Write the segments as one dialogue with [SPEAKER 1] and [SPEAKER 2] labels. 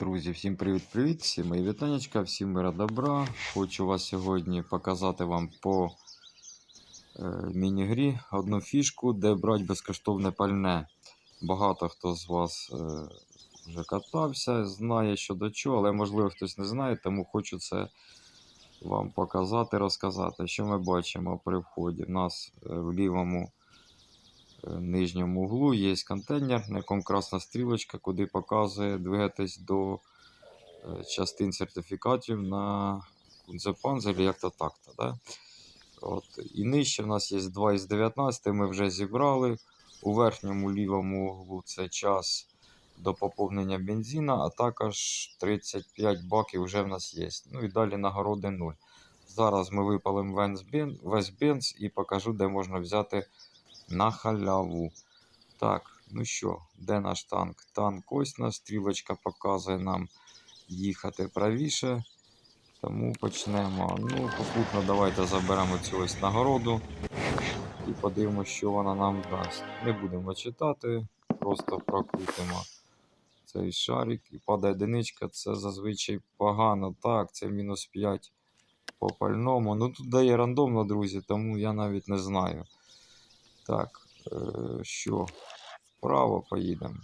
[SPEAKER 1] Друзі, всім привіт-привіт! Всім мої вітанечка, всім мира добра. Хочу вас сьогодні показати вам по е, міні-грі одну фішку, де брати безкоштовне пальне. Багато хто з вас е, вже катався, знає що до чого, але можливо хтось не знає, тому хочу це вам показати, розказати. Що ми бачимо при вході? У нас е, в лівому нижньому углу є контейнер, на якому красна стрілочка, куди показує двигатись до е, частин сертифікатів на Кунзепанзелі, як то так-то. Да? От. І нижче в нас є 2 із 19, ми вже зібрали. У верхньому лівому углу це час до поповнення бензина, а також 35 баків вже в нас є. Ну і далі нагороди 0. Зараз ми випалимо весь бенз і покажу, де можна взяти на халяву. Так, ну що, де наш танк? Танк ось наш, стрілочка показує нам їхати правіше. Тому почнемо. Ну, попутно давайте заберемо цю ось нагороду і подивимося, що вона нам дасть. Не будемо читати, просто прокрутимо цей шарик і падає одиничка. Це зазвичай погано. Так, це мінус 5 по пальному. Ну тут дає рандомно, друзі, тому я навіть не знаю. Так, е, що? Вправо поїдемо.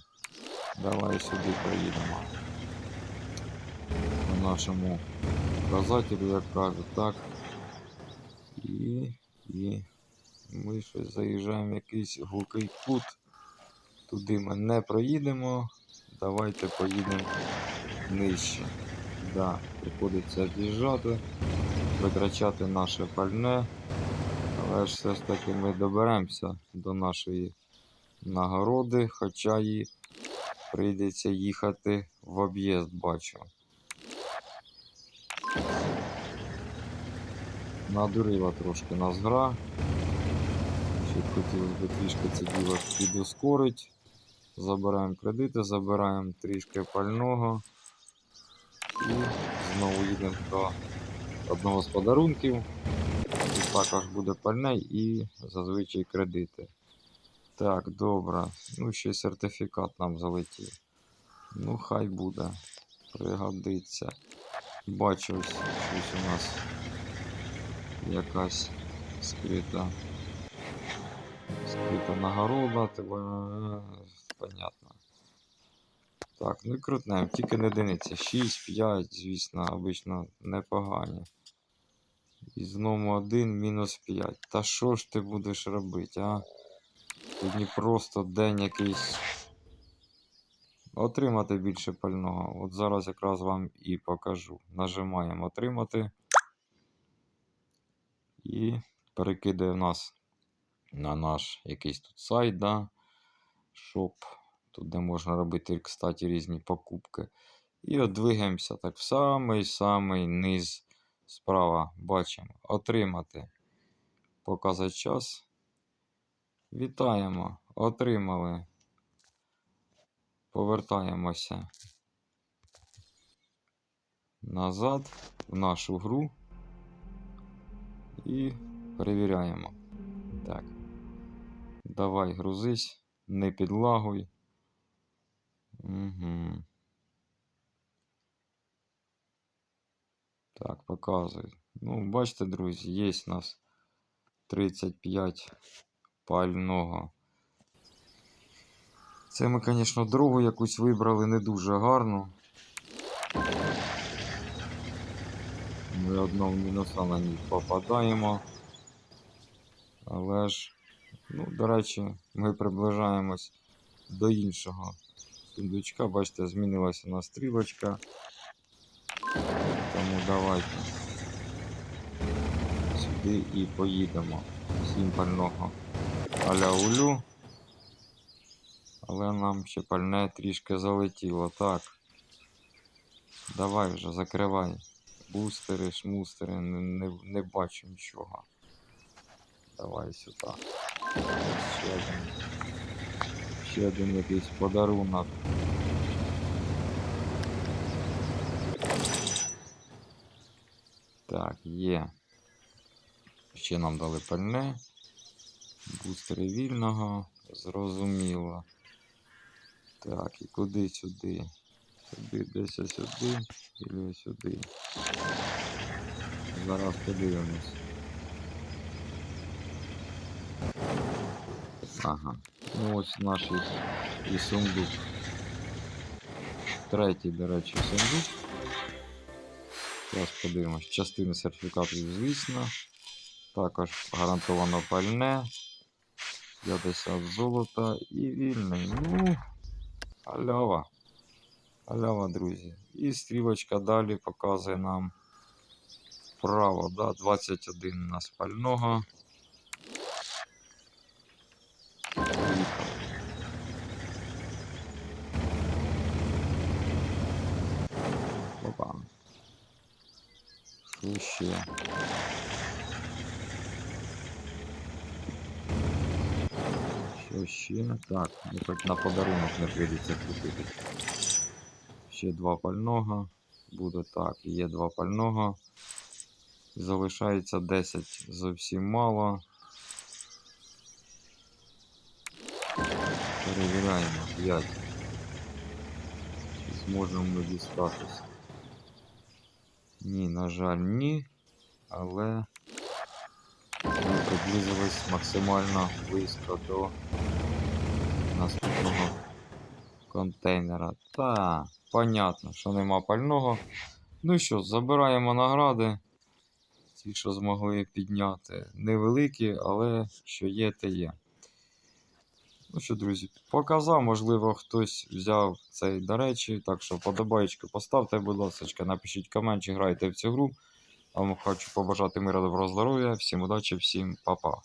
[SPEAKER 1] Давай сюди поїдемо. По нашому показателю, як кажуть, так. І, і ми щось заїжджаємо в якийсь глухий кут. Туди ми не проїдемо. Давайте поїдемо нижче. Да, приходиться об'їжджати, витрачати наше пальне. Але ж все ж таки ми доберемося до нашої нагороди, хоча і прийдеться їхати в об'їзд, бачу. Надурила трошки нас гра. Ще хотілося б трішки це діло підускорить. Забираємо кредити, забираємо трішки пального. І знову їдемо до одного з подарунків. Також буде пальне і зазвичай кредити. Так, добре. Ну, ще й сертифікат нам залетів. Ну, хай буде. Пригодиться. Бачу, ось щось у нас якась скрита. Скрита нагорода, тебе. Понятно. Так, ну і крутнемо, тільки не одиниця. 6, 5, звісно, обично непогані. І знову 1, мінус 5. Та що ж ти будеш робити, а? Сьогодні просто день якийсь. Отримати більше пального. От зараз якраз вам і покажу. Нажимаємо отримати. І перекидає нас на наш якийсь тут сайт, да? шоп. Тут де можна робити, кстати, різні покупки. І от двигаємося так в самий-самий низ справа. Бачимо. Отримати. Показати час. Вітаємо. Отримали. Повертаємося назад в нашу гру. І перевіряємо. Так. Давай грузись, не підлагуй. Угу. Так, показує. Ну, бачите, друзі, є у нас 35 пального. Це ми, звісно, дорогу якусь вибрали не дуже гарну. Ми одного мінуса на ній попадаємо. Але ж, ну, до речі, ми приближаємось до іншого сундучка. Бачите, змінилася у нас стрілочка. Тому давайте сюди і поїдемо. Сім пального аля улю. Але нам ще пальне трішки залетіло. Так. Давай вже закривай. Бустери, шмустери, не, не, не бачу нічого. Давай сюди. Ще один. Ще один якийсь подарунок. Так, є. Ще нам дали пальне. Бустери вільного. Зрозуміло. Так, і куди сюди? Сюди, десь сюди, і сюди. Зараз подивимось. Ага. Ну ось наш і, сундук. Третій, до речі, сундук. Зараз подивимось. Частини сертифікатів, звісно. Також гарантовано пальне. 50 золота і вільний. Ну, Альова, Халява, друзі. І стрілочка далі показує нам вправо, да, 21 у нас Що ще? Що ще? Так, ну на подарунок не прийдеться купити. Ще два пального. Буде так, є два пального. Залишається 10 зовсім мало. Перевіряємо 5. Чи зможемо ми дістатися? Ні, на жаль, ні. Але приблизились максимально близько до наступного контейнера. Та, понятно, що нема пального. Ну що, забираємо награди. Ті, що змогли підняти. Невеликі, але що є, те є. Ну що, друзі, показав, можливо, хтось взяв цей до речі. Так що подобаєчку поставте, будь ласка, напишіть комент, чи грайте в цю гру. Вам хочу побажати миру, доброго здоров'я, всім удачі, всім па-па.